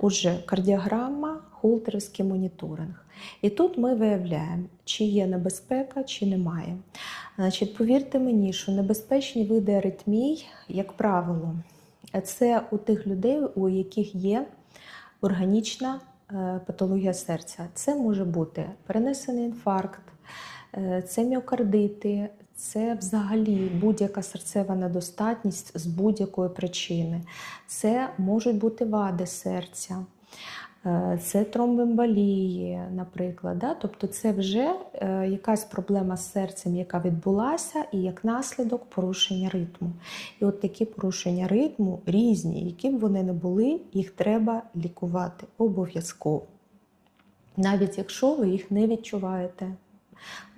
Отже, кардіограма, холтерівський моніторинг. І тут ми виявляємо, чи є небезпека, чи немає. Значить, повірте мені, що небезпечні види аритмій, як правило, це у тих людей, у яких є органічна е, патологія серця. Це може бути перенесений інфаркт, е, це міокардити, це взагалі будь-яка серцева недостатність з будь-якої причини. Це можуть бути вади серця. Е, Це тромбоемболії, наприклад. Да? Тобто це вже е, якась проблема з серцем, яка відбулася, і як наслідок порушення ритму. І от такі порушення ритму різні, які б вони не були, їх треба лікувати обов'язково. Навіть якщо ви їх не відчуваєте.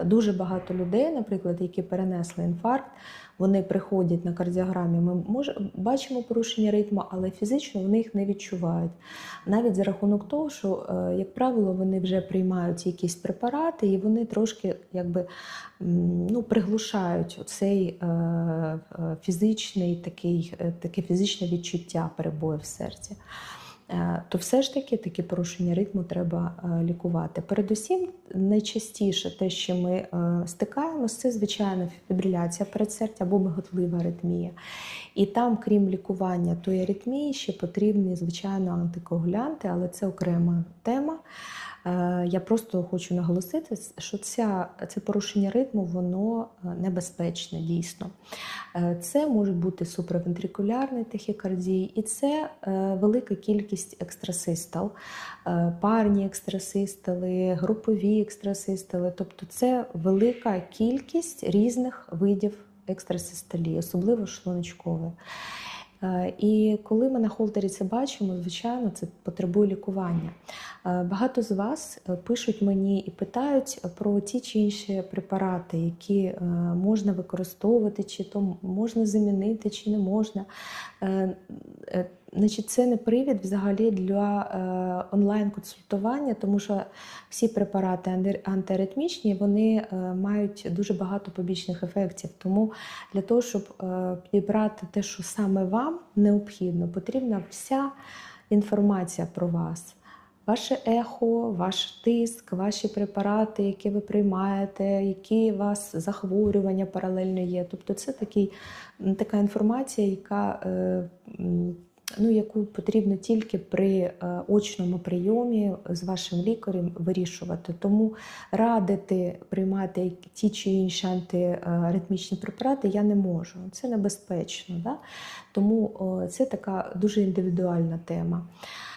Дуже багато людей, наприклад, які перенесли інфаркт, вони приходять на кардіограмі. Ми може, бачимо порушення ритму, але фізично вони їх не відчувають. Навіть за рахунок того, що, е, як правило, вони вже приймають якісь препарати, і вони трошки якби, ну, приглушають цей е, е, фізичний такий, таке фізичне відчуття перебою в серці. То все ж таки такі порушення ритму треба лікувати. Передусім, найчастіше те, що ми е, стикаємося, це звичайно фібриляція передсердя або миготлива аритмія. І там, крім лікування тої аритмії, ще потрібні, звичайно, антикоагулянти, але це окрема тема. Е, Я просто хочу наголосити, що ця, це порушення ритму воно е, небезпечне дійсно. Це можуть бути суправентрикулярні тахікардії, і це велика кількість екстрасистол, парні екстрасистоли, групові екстрасистоли. Тобто це велика кількість різних видів екстрасистолії, особливо шлуночкової. Е, І коли ми на холтері це бачимо, звичайно, це потребує лікування. Е, Багато з вас е, пишуть мені і питають про ті чи інші препарати, які можна використовувати, чи то можна замінити, чи не можна. Значить, це не привід взагалі для е, онлайн-консультування, тому що всі препарати анти- антиаритмічні вони е, мають дуже багато побічних ефектів. Тому для того, щоб е, підібрати те, що саме вам необхідно, потрібна вся інформація про вас. Ваше ехо, ваш тиск, ваші препарати, які ви приймаєте, які у вас захворювання паралельно є. Тобто це такий, така інформація, яка, е, ну, яку потрібно тільки при е, очному прийомі з вашим лікарем вирішувати. Тому радити приймати ті чи інші антиаритмічні препарати я не можу. Це небезпечно. Да? Тому це така дуже індивідуальна тема.